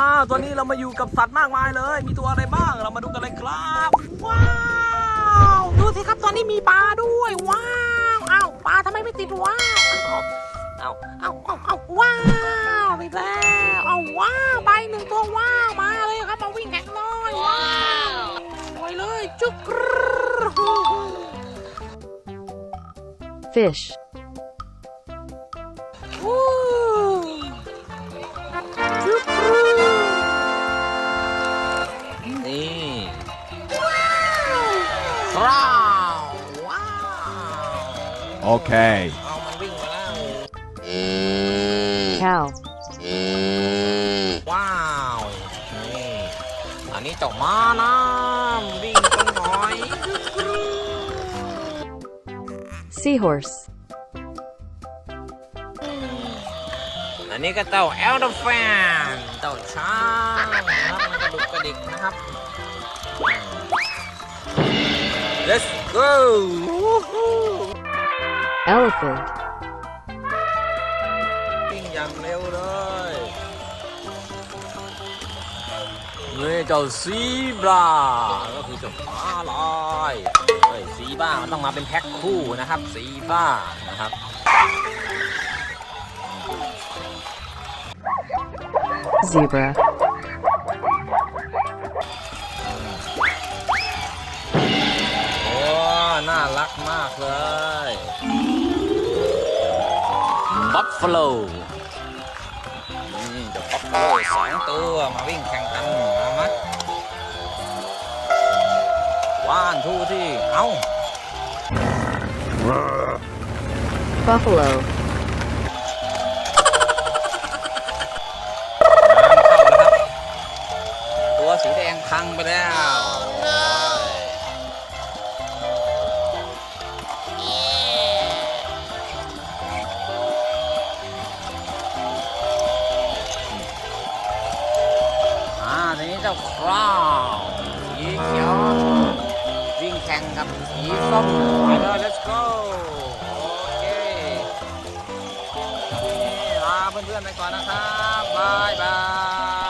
อ่าตอนนี้เรามาอยู่กับสัตว์มากมายเลย มีตัวอะไรบ้าง เรามาดูกันเลยครับ ว้าว ดูสิครับตอนนี้มีปลาด้วย ว้าว อ้าวปลาทำไมไม่ติดว้าวเอาเอาเอาเอาว้าวติดแล้วเอาว้าวไปหนึ่งตัวว้าวมาเลยครับมาวิ่งแข่งหน้อยว้าวไปเลยจุกรู fish, Okay. เอามันวิ่งมาแล้ว cow, ว้าวนี่อันนี้เจ้าม้าน้ำวิ่งกันหน่อย seahorse, อันนี้ก็เจ้าเอลดแฟนเจ้าช้างนะครับมันกระดุกกระดิกนะครับ let's go elephant, วิ่งอย่างเร็วเลยนี่เจ้าซีบราก็คือเจ้าม้าลายเฮ้ยซีบ้ามันต้องมาเป็นแพ็คคู่นะครับซีบ้านะครับ zebra, โอ้ น่ารักมากเลย Buffalo. The Buffalo sáng tua mà viên khăn tăng mà mắt One, two, three, out. Buffalo. คราวสีเขียววิ่งแข่งกับสีส้มไปเลย let's go โอเคลาเพื่อนๆไปก่อนนะครับบายบาย